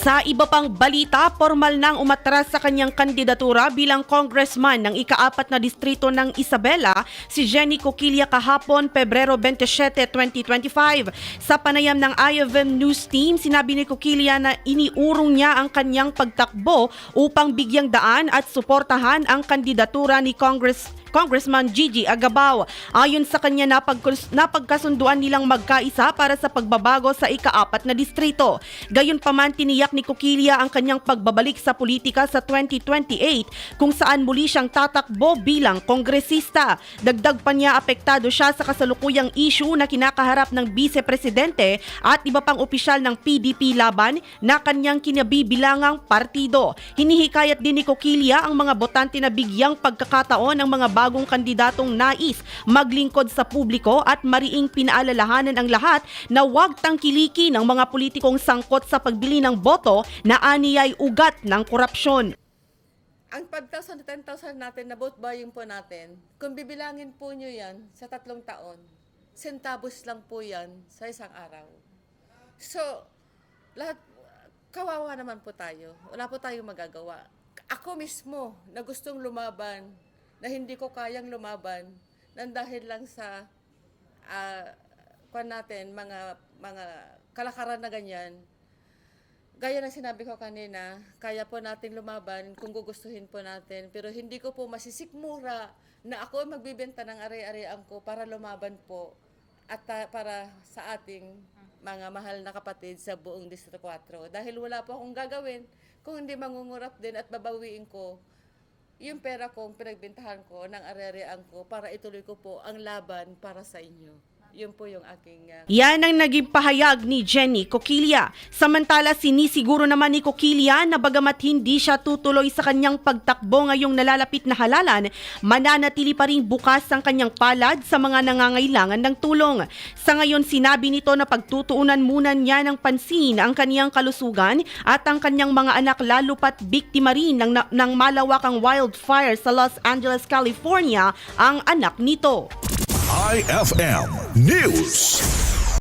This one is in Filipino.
Sa iba pang balita, formal nang umatras sa kanyang kandidatura bilang congressman ng ikaapat na distrito ng Isabela, si Jenny Coquilla kahapon, Pebrero 27, 2025. Sa panayam ng IFM News Team, sinabi ni Coquilla na iniurong niya ang kanyang pagtakbo upang bigyang daan at suportahan ang kandidatura ni Congress Congressman Gigi Agabao. Ayon sa kanya napagkasunduan nilang magkaisa para sa pagbabago sa ikaapat na distrito. Gayunpaman tiniyak ni Coquilla ang kanyang pagbabalik sa politika sa 2028 kung saan muli siyang tatakbo bilang kongresista. Dagdag pa niya apektado siya sa kasalukuyang issue na kinakaharap ng vice-presidente at iba pang opisyal ng PDP laban na kanyang kinabibilangang partido. Hinihikayat din ni Coquilla ang mga botante na bigyang pagkakataon ng mga bagong kandidatong nais maglingkod sa publiko at mariing pinaalalahanan ang lahat na huwag tangkiliki ng mga politikong sangkot sa pagbili ng boto na aniyay ugat ng korupsyon. Ang 5,000 to 10,000 natin na vote buying po natin, kung bibilangin po nyo yan sa tatlong taon, centavos lang po yan sa isang araw. So, lahat, kawawa naman po tayo. Wala po tayong magagawa. Ako mismo, na gustong lumaban, na hindi ko kayang lumaban, nang dahil lang sa, ah, kwan natin, mga, mga kalakaran na ganyan, Gaya ng sinabi ko kanina, kaya po natin lumaban kung gugustuhin po natin. Pero hindi ko po masisikmura na ako magbibenta ng ari-arian ko para lumaban po at ah, para sa ating mga mahal na kapatid sa buong Distrito 4. Dahil wala po akong gagawin kung hindi mangungurap din at babawiin ko yung pera kong pinagbentahan ko ng ari-arian ko para ituloy ko po ang laban para sa inyo. Yun po yung aking ah, Yan ang naging pahayag ni Jenny Coquilla. Samantala sinisiguro naman ni Coquilla na bagamat hindi siya tutuloy sa kanyang pagtakbo ngayong nalalapit na halalan, mananatili pa rin bukas ang kanyang palad sa mga nangangailangan ng tulong. Sa ngayon sinabi nito na pagtutuunan muna niya ng pansin ang kaniyang kalusugan at ang kanyang mga anak lalo pat biktima rin ng, ng malawakang wildfire sa Los Angeles, California ang anak nito. IFM News.